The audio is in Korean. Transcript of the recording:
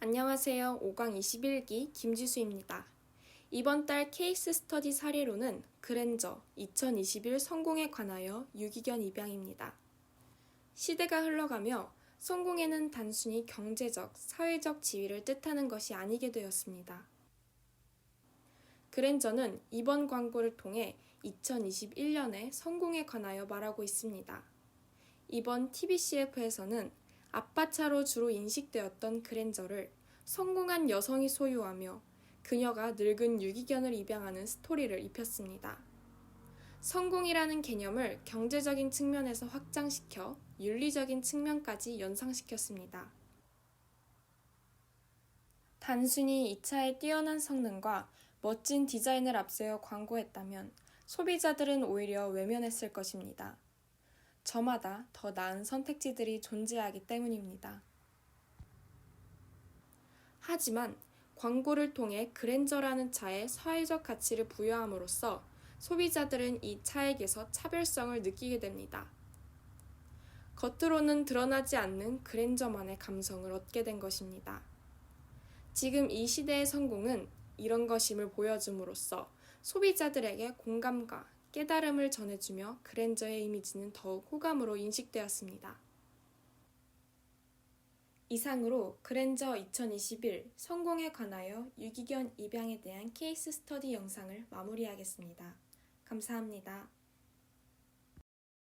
안녕하세요. 5강 21기 김지수입니다. 이번 달 케이스 스터디 사례로는 그랜저 2021 성공에 관하여 유기견 입양입니다. 시대가 흘러가며 성공에는 단순히 경제적, 사회적 지위를 뜻하는 것이 아니게 되었습니다. 그랜저는 이번 광고를 통해 2021년의 성공에 관하여 말하고 있습니다. 이번 TBCF에서는 아빠 차로 주로 인식되었던 그랜저를 성공한 여성이 소유하며 그녀가 늙은 유기견을 입양하는 스토리를 입혔습니다. 성공이라는 개념을 경제적인 측면에서 확장시켜 윤리적인 측면까지 연상시켰습니다. 단순히 이 차의 뛰어난 성능과 멋진 디자인을 앞세워 광고했다면 소비자들은 오히려 외면했을 것입니다. 저마다 더 나은 선택지들이 존재하기 때문입니다. 하지만 광고를 통해 그랜저라는 차에 사회적 가치를 부여함으로써 소비자들은 이 차에게서 차별성을 느끼게 됩니다. 겉으로는 드러나지 않는 그랜저만의 감성을 얻게 된 것입니다. 지금 이 시대의 성공은 이런 것임을 보여줌으로써 소비자들에게 공감과 깨달음을 전해주며 그랜저의 이미지는 더욱 호감으로 인식되었습니다. 이상으로 그랜저 2021 성공에 관하여 유기견 입양에 대한 케이스 스터디 영상을 마무리하겠습니다. 감사합니다.